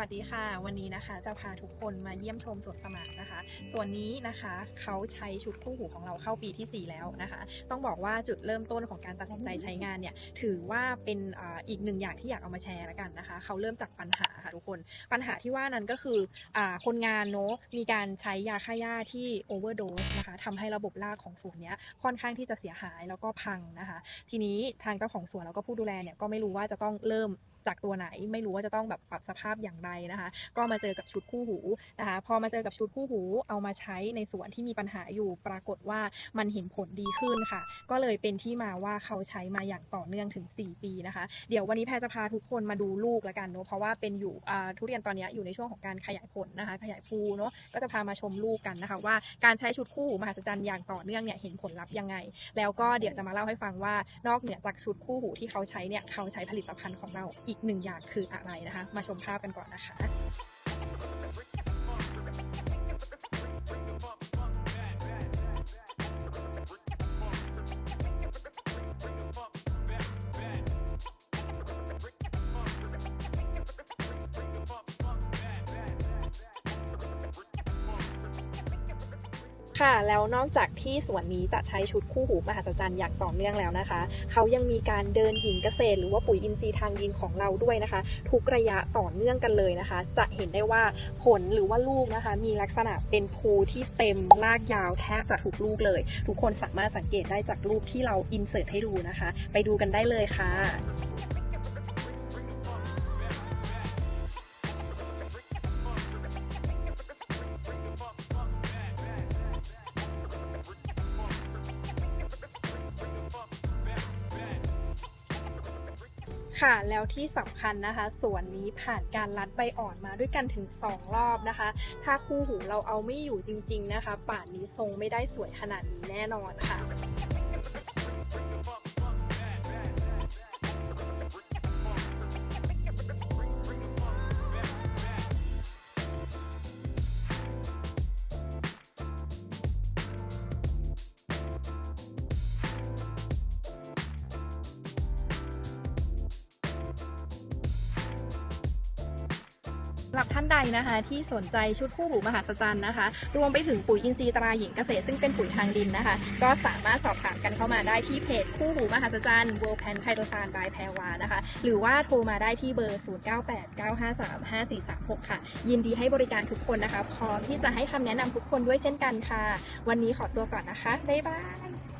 วัสดีค่ะ วันนี้นะคะจะพาทุกคนมาเยี่ยมชมสวนสมัครนะคะ ส่วนนี้นะคะเขาใช้ชุดคู่หูของเราเข้าปีที่ 4 แล้วนะคะ ต้องบอกว่าจุดเริ่มต้นของการตัดสินใจใช้งานเนี่ยถือว่าเป็นอาอีกหนึ่งอย่างที่อยากเอามาแชร์แล้วกันนะคะ เขาเริ่มจากปัญหาค่ะทุกคนปัญหาที่ว่านั้นก็คืออาคนงานเนาะมีการใช้ยาฆ่าหญ้าที่โอเวอร์โดสนะคะทำให้ระบบรากของสวนเนี้ยค่อนข้างที่จะเสียหายแล้วก็พังนะคะ ทีนี้ทางเจ้าของสวนแล้วก็ผู้ดูแลเนี่ยก็ไม่รู้ว่าจะต้องเริ่มจากตัวไหน ไม่รู้ว่าจะต้องแบบปรับสภาพอย่างไรนะคะ ก็มาเจอกับชุดคู่หูนะคะ พอมาเจอกับชุดคู่หูเอามาใช้ในสวนที่มีปัญหาอยู่ปรากฏว่ามันเห็นผลดีขึ้นค่ะ ก็เลยเป็นที่มาว่าเขาใช้มาอย่างต่อเนื่องถึง 4 ปีนะคะ เดี๋ยววันนี้แพรจะพาทุกคนมาดูลูกแล้วกันเนาะเพราะว่าเป็นอยู่ทุเรียนตอนนี้อยู่ในช่วงของการขยายผลนะคะ ขยายภูเนาะก็จะพามาชมลูกกันนะคะ ว่าการใช้ชุดคู่หูมหัศจรรย์อย่างต่อเนื่องเนี่ยเห็นผลลัพธ์ยังไง แล้วก็เดี๋ยวจะมาเล่าให้ฟังว่านอกเหนือจากชุดคู่หูที่เขาใช้เนี่ยเขาใช้ผลิตภัณฑ์ของเราอีกหนึ่งอย่างคืออะไรนะคะ มาชมภาพกันก่อนนะคะ ค่ะ แล้วนอกจากที่สวนนี้จะใช้ชุดคู่หูมหัศจรรย์อย่างต่อเนื่องแล้วนะคะ เขายังมีการเดินหินเกษตร หรือว่าปุ๋ยอินทรีย์ทางดินของเราด้วยนะคะ ทุกระยะต่อเนื่องกันเลยนะคะ จะเห็นได้ว่าผลหรือว่าลูกนะคะ มีลักษณะเป็นภูที่เต็มลากยาวแทบจะทุกลูกเลย ทุกคนสามารถสังเกตได้จากรูปที่เราอินเสิร์ตให้ดูนะคะ ไปดูกันได้เลยค่ะ ค่ะแล้วที่สำคัญนะคะสวนนี้ผ่านการรัดใบอ่อนมาด้วยกันถึง 2 รอบนะคะ ถ้าคู่หูเราเอาไม่อยู่จริง ๆนะคะ ป่านนี้ทรงไม่ได้สวยขนาดนี้แน่นอนค่ะ สำหรับท่านใดนะคะ ที่สนใจชุดคู่หูมหาศจรรย์นะคะ รวมไปถึงปุ๋ยอินทรีย์ตราหญิงเกษตรซึ่งเป็นปุ๋ยทางดินนะคะ ก็สามารถสอบถามกันเข้ามาได้ที่เพจคู่หูมหาศจรรย์ World Pan ไคโตซานบายแพรวานะคะ หรือว่าโทรมาได้ที่เบอร์ 0989535436 ค่ะ ยินดีให้บริการทุกคนนะคะ พร้อมที่จะให้คำแนะนำทุกคนด้วยเช่นกันค่ะ วันนี้ขอตัวก่อนนะคะ บ๊ายบาย